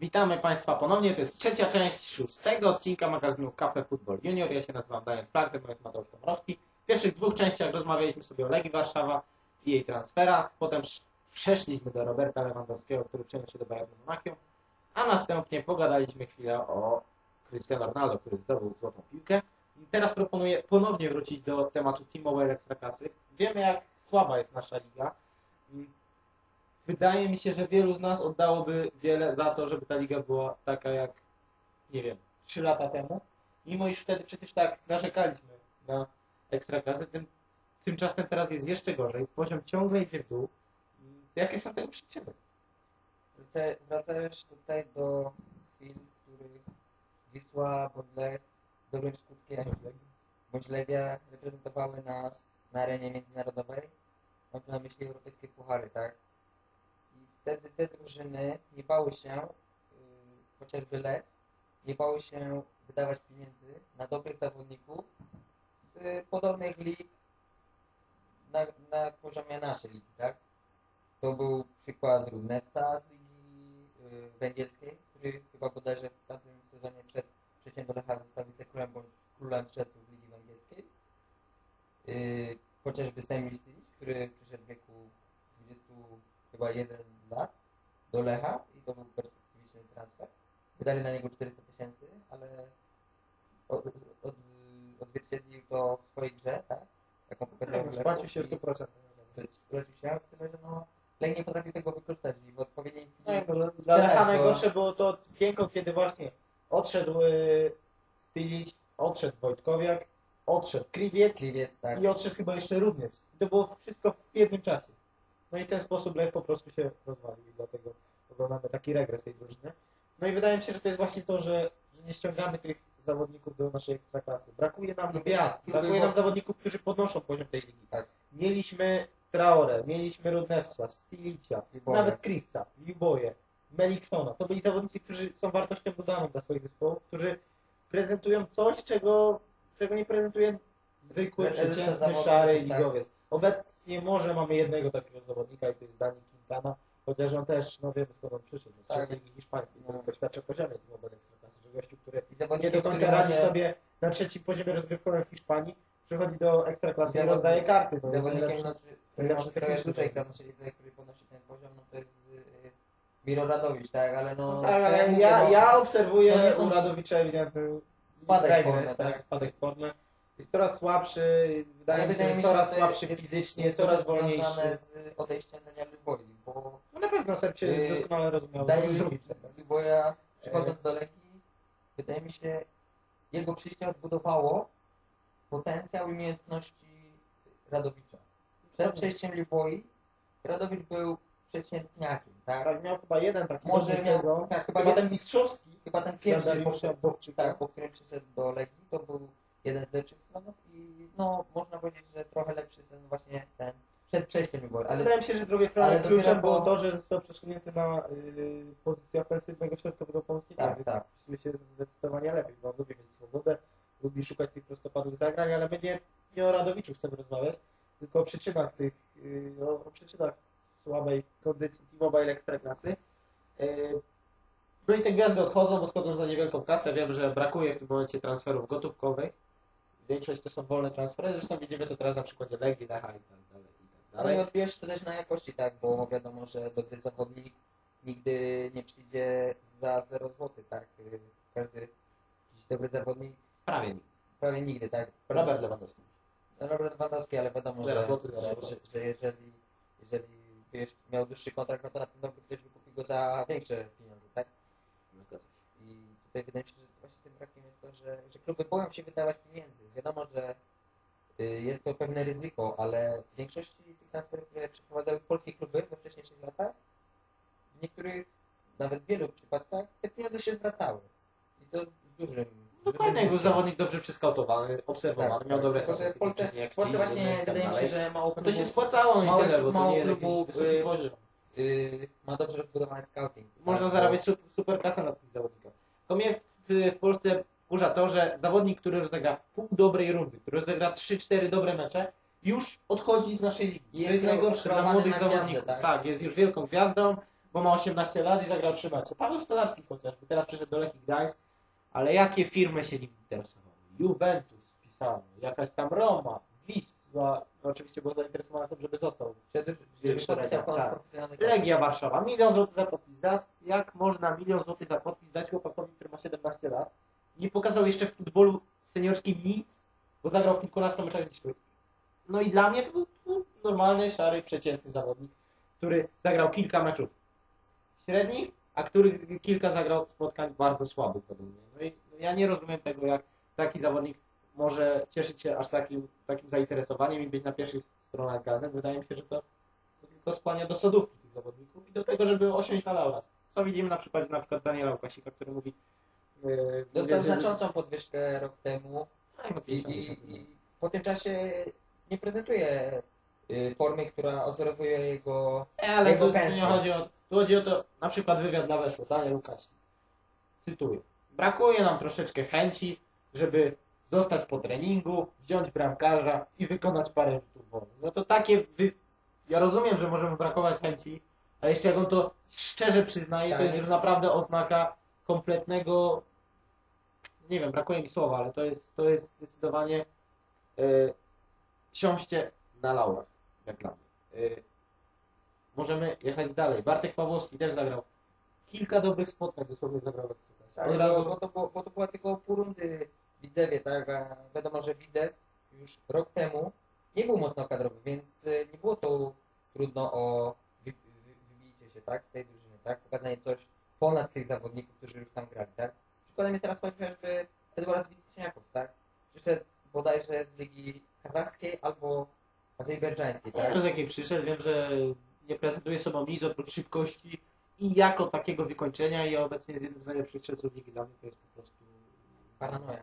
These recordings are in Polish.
Witamy Państwa ponownie. To jest trzecia część szóstego odcinka magazynu Cafe Football Junior. Ja się nazywam Daniel Clark, to jest Mateusz Komorowski. W pierwszych dwóch częściach rozmawialiśmy sobie o Legii Warszawa i jej transferach. Potem sz- przeszliśmy do Roberta Lewandowskiego, który przeniósł się do Bayernu Monachium. A następnie pogadaliśmy chwilę o Cristiano Ronaldo, który zdobył złotą piłkę. I teraz proponuję ponownie wrócić do tematu Teamowej Ekstraklasy. Wiemy, jak słaba jest nasza liga. Wydaje mi się, że wielu z nas oddałoby wiele za to, żeby ta liga była taka jak, nie wiem, 3 lata temu. Mimo iż wtedy przecież tak narzekaliśmy na ekstraklasy, tym, tymczasem teraz jest jeszcze gorzej. Poziom ciągle idzie w dół. Jakie są tego przyczyny? Wraca- Wracając tutaj do chwil, w których Wisła bądź Lech dobrym skutkiem bądź Legia reprezentowały nas na arenie międzynarodowej. Mam tu na myśli europejskie puchary, tak? Wtedy te drużyny nie bały się, yy, chociażby Lech, nie bały się wydawać pieniędzy na dobrych zawodników z podobnych lig na, na poziomie naszej ligi, tak? To był przykład Rudnewca z Ligi y, Węgierskiej, który chyba bodajże w tamtym sezonie przed Lecha został wicekrólem bądź królem trzecią w Ligi Węgierskiej. Y, chociażby Stem Listic, który przyszedł w wieku 20 chyba 1 lat do Lecha i to był perspektywiczny transfer. Wydali na niego 400 tysięcy, ale od, od, odzwierciedlił to w swojej grze, tak? Jaką pokazał Lechu Spłacił się i- 100%. zwrócił się, tyle że no, Lech nie potrafił tego wykorzystać i w odpowiedniej chwili no, dla Lecha go. najgorsze było to piękno, kiedy właśnie odszedł y, Stylić, odszedł Wojtkowiak, odszedł Kriwiec Gliwiec, tak. i odszedł chyba jeszcze Rudniec. I to było wszystko w jednym czasie. No i w ten sposób Lech po prostu się rozwalił i dlatego oglądamy taki regres tej drużyny. No i wydaje mi się, że to jest właśnie to, że, że nie ściągamy tych zawodników do naszej ekstraklasy. Brakuje nam gwiazd, brakuje nam zawodników, którzy podnoszą poziom tej ligi. Tak. Mieliśmy Traore, mieliśmy Rudnewca, Stilicia, nawet Krivca, Liboje, Meliksona. To byli zawodnicy, którzy są wartością dodaną dla swoich zespołów, którzy prezentują coś, czego, czego nie prezentuje zwykły, Reszta przeciętny, szary tak. ligowiec. Obecnie może mamy jednego takiego zawodnika i to jest Dani Quintana, chociaż on też, no wiemy skąd on przyszedł, z Tak. ligi hiszpańskiej, No. który doświadcza poziomie tym obecnej ekstraklasy, że gościu, który nie zawodnikiem, do końca radzi może- sobie na trzecim poziomie rozgrywkowym w Hiszpanii, przychodzi do ekstraklasy i rozdaje karty. No, Zawodnikiem, najlepszy- no, czy, który może trochę dłużej gra lidze, który podnosi ten poziom, no to jest y, Miro Radowicz, tak, ale no... No tak, to ale mówię, ja, no, ja obserwuję no u Radowicza ewidentny Spadek formy, tak, tak. spadek formy. Jest coraz słabszy, wydaje ale mi się, wydaje mi się, coraz to słabszy jest- fizycznie, jest coraz wolniejszy. z odejściem Daniela Liboi, bo No na pewno Serb się Yy, doskonale rozumiał Daniel z drugim Serbem. Liboja przychodząc do Legii, wydaje mi się, jego przyjście odbudowało potencjał i umiejętności Radowicza. Przed przejściem Liboi Radowicz był przeciętniakiem, tak? Tak, miał chyba jeden taki Może miał- sezon, tak, chyba chyba ten mistrzowski, Chyba ten pierwszy, po, Dariusza Bowczyka. tak, po którym przyszedł do Legii, to był jeden z lepszych sezonów i no, można powiedzieć, że trochę lepszy sezon właśnie ten Liboi, ale wydaje mi się, że z drugiej strony ale kluczem było po- to, że został przesunięty na y, pozycję ofensywnego środkowego pomocnika, Tak, więc tak. się zdecydowanie lepiej, bo on lubi mieć swobodę, lubi szukać tych prostopadłych zagrań, ale my nie, nie o Radowiczu chcemy rozmawiać, tylko o przyczynach tych, y, o, o przyczynach słabej kondycji T-Mobile Ekstraklasy. Y, No i te gwiazdy odchodzą, odchodzą za niewielką kasę. Wiem, że brakuje w tym momencie transferów gotówkowych. Większość to są wolne transfery, zresztą widzimy to teraz na przykładzie Legii, Lecha i tak dalej. I Ale i dalej. odbierze się to też na jakości, tak, bo wiadomo, że dobry zawodnik nigdy nie przyjdzie za 0 zł, tak. Każdy dobry zawodnik Prawie nikt. prawie nigdy, tak. Robert Lewandowski. No, Robert Lewandowski, ale wiadomo, że, że, że, że jeżeli, jeżeli wiesz, miał dłuższy kontrakt, no to na pewno by ktoś wykupił go za większe pieniądze, tak? I tutaj wydaje mi się, że właśnie tym brakiem jest to, że, że kluby boją się wydawać pieniędzy. Wiadomo, że jest to pewne ryzyko, ale w większości tych transferów, które przeprowadzały polskie kluby we wcześniejszych latach, w niektórych, nawet w wielu przypadkach, te pieniądze się zwracały. I to z dużym. No dużym fajny był zawodnik dobrze przeskautowany, obserwowany, Tak, miał tak. dobre Tylko, że w statystyki Polsce, jak w Polsce właśnie tak wydaje mi się, że mało No to się klubów- spłacało, no i tyle, bo to mało nie jest jakiś klubów, wysoki y, poziom. y, ma dobrze rozbudowany scouting. Można tak, zarabiać su- super kasę na tych zawodnikach. To mnie w, w Polsce wkurza to, że zawodnik, który rozegra pół dobrej rundy, który rozegra 3-4 dobre mecze, już odchodzi z naszej ligi. Jest to jest najgorsze dla młodych na gwiazdę, zawodników. tak? tak, jest już wielką gwiazdą, bo ma 18 lat i zagrał 3 mecze. Paweł Stolarski chociażby, teraz przyszedł do Lechii Gdańsk, ale jakie firmy się nim interesowały? Juventus pisano, jakaś tam Roma, Wisła, oczywiście była zainteresowana tym, żeby został. Podpisał tak. Legia Warszawa, milion złotych za podpis. Jak można milion złotych za podpis dać chłopakowi, który ma 17 lat? Nie pokazał jeszcze w futbolu seniorskim nic, bo zagrał kilkunastu meczach niż No i dla mnie to był no, normalny, szary, przeciętny zawodnik, który zagrał kilka meczów średnich, a który kilka zagrał spotkań bardzo słabych podobnie. No i no ja nie rozumiem tego, jak taki zawodnik może cieszyć się aż takim, takim zainteresowaniem i być na pierwszych stronach gazet. Wydaje mi się, że to, to tylko skłania do sodówki tych zawodników i do tego, żeby osiąść na laurach. Co widzimy na przykład, na przykład Daniela Łukasika, który mówi Dostał że- znaczącą podwyżkę rok temu i, 50 i, i po tym czasie nie prezentuje y, formy, która odwzorowuje jego... Nie, ale Jego tu, nie chodzi o, tu chodzi o to, na przykład wywiad dla Weszło, Daniel Łukasik. Cytuję. Brakuje nam troszeczkę chęci, żeby zostać po treningu, wziąć bramkarza i wykonać parę rzutów wolnych. No to takie, wy... ja rozumiem, że możemy brakować chęci, ale jeszcze jak on to szczerze przyznaje, to Tak. jest już naprawdę oznaka kompletnego, nie wiem, brakuje mi słowa, ale to jest, to jest zdecydowanie yy, siąście na laurach, jak dla mnie. Yy, możemy jechać dalej. Bartek Pawłowski też zagrał kilka dobrych spotkań, dosłownie zagrał. Tak, Od bo, razu- bo, to, było- bo to była tylko pół rundy Widzewie, tak? A wiadomo, że Widzew już rok temu nie był mocno kadrowy, więc y, nie było to trudno o wy, wy, wybicie się, tak? Z tej drużyny, tak? Pokazanie coś ponad tych zawodników, którzy już tam grali, tak? Przykładem jest teraz chociażby Edward Wisniakow, tak? Przyszedł bodajże z ligi kazachskiej albo azerbejdżańskiej, tak? z jakiej przyszedł, wiem, że nie prezentuje sobą nic oprócz szybkości i jako takiego wykończenia i obecnie jest jednym z najlepszych strzelców ligi. Dla mnie to jest po prostu Paranoja.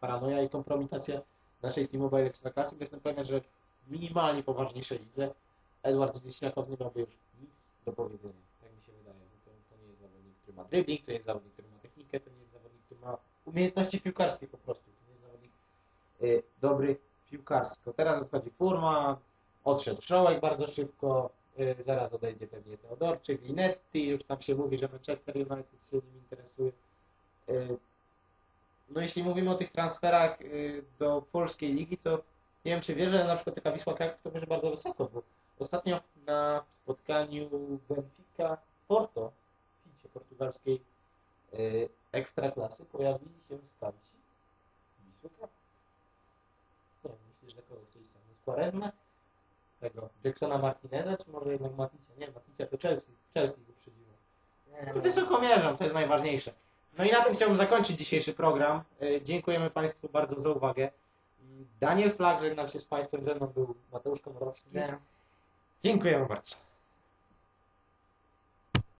paranoja i kompromitacja naszej T-Mobile Ekstraklasy. bo Jestem pewien, że w minimalnie poważniejszej lidze Edward Wiśniakow nie miałby już nic do powiedzenia. Tak mi się wydaje. bo To, to nie jest zawodnik, który ma dribbling, to jest zawodnik, który ma technikę, to nie jest zawodnik, który ma umiejętności piłkarskie po prostu. To nie jest zawodnik y, dobry piłkarsko. Teraz odchodzi Furma, odszedł Wszołek bardzo szybko, y, zaraz odejdzie pewnie Teodorczyk, Linetti, już tam się mówi, że Manchester United się nim interesuje. Y, no jeśli mówimy o tych transferach y, do polskiej ligi, to nie wiem czy wiesz, że na przykład taka Wisła Kraków to może bardzo wysoko, bo ostatnio na spotkaniu Benfica portugalskiej y, ekstraklasy, pojawili się Wisły Kraków. Nie wiem, myślisz, że kogo chcieliście? ściągnąć? Quaresmę? Tego Jacksona Martineza, czy może jednak Maticia? Nie, Maticia to Chelsea. Chelsea go przydziło. No, Wysoko mierzą, to jest najważniejsze. No i na tym chciałbym zakończyć dzisiejszy program. Y, Dziękujemy Państwu bardzo za uwagę. Daniel Flag żegnał się z Państwem, ze mną był Mateusz Komorowski. Dziękujemy bardzo.